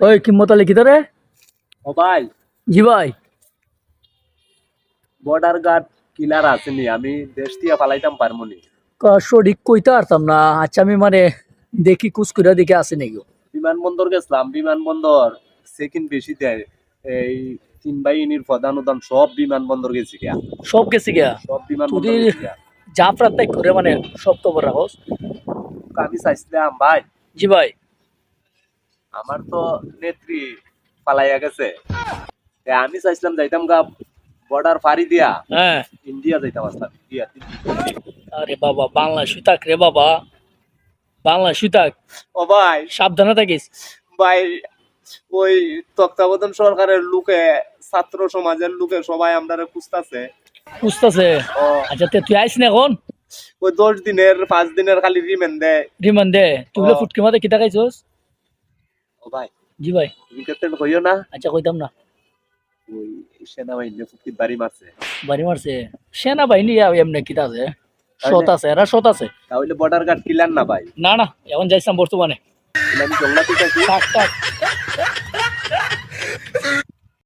ওই কিম্মত আলী কিতারে? ও ভাই জি ভাই। বর্ডার গার্ড কিলার আসেনি আমি দেশ দিয়ে পালাইতাম পারব নি সঠিক কইতে পারতাম না আচ্ছা আমি মানে দেখি কুচকুরা দেখে আসে নাকি বিমানবন্দর গেছিলাম বিমানবন্দর সেকেন্ড বেশি দেয় এই তিন বাহিনীর প্রধান উদান সব বিমানবন্দর গেছি গিয়া। সব গেছি গিয়া? সব বিমানবন্দর গেছি গিয়া। তাই করে মানে সব খবর রাখোস? আমি চাইছিলাম ভাই। জি ভাই। আমার তো নেত্রী পালাইয়া গেছে। আমি চাইছিলাম যাইতাম গা বর্ডার পাড়ি দিয়া। হ্যাঁ। ইন্ডিয়া যাইতাম আসলাম ইন্ডিয়া আরে বাবা বাংলা সুতাক রে বাবা। বাংলা সুতাক ও ভাই। সাবধানে থাকিস। ভাই ওই তত্ত্বাবধান সরকারের লোকে ছাত্র সমাজের লোকে সবাই আমরা খুঁজতেছে। বুঝতেছে ও। আচ্ছা তে তুই আইস না এখন? ওই দশ দিনের পাঁচ দিনের খালি রিমেন্ড দেয় রিমান দে। তুই। ফুটকি মাতে কিতা খাইছস? ও ভাই। জি ভাই। তুমি কেতে কইও না? আচ্ছা কইতাম না। ওই সেনাবাহিনী ফুকির বাড়ি মারছে। বাড়ি মারছে। সেনা বাহিনী আর এমনি কিতা আছে? সত আছে এরা সত আছে। তাহলে বর্ডার গার্ড কিলার না ভাই। না না এখন যাইছিলাম বর্তমানে। আমি জংলা থেকে থাক থাক।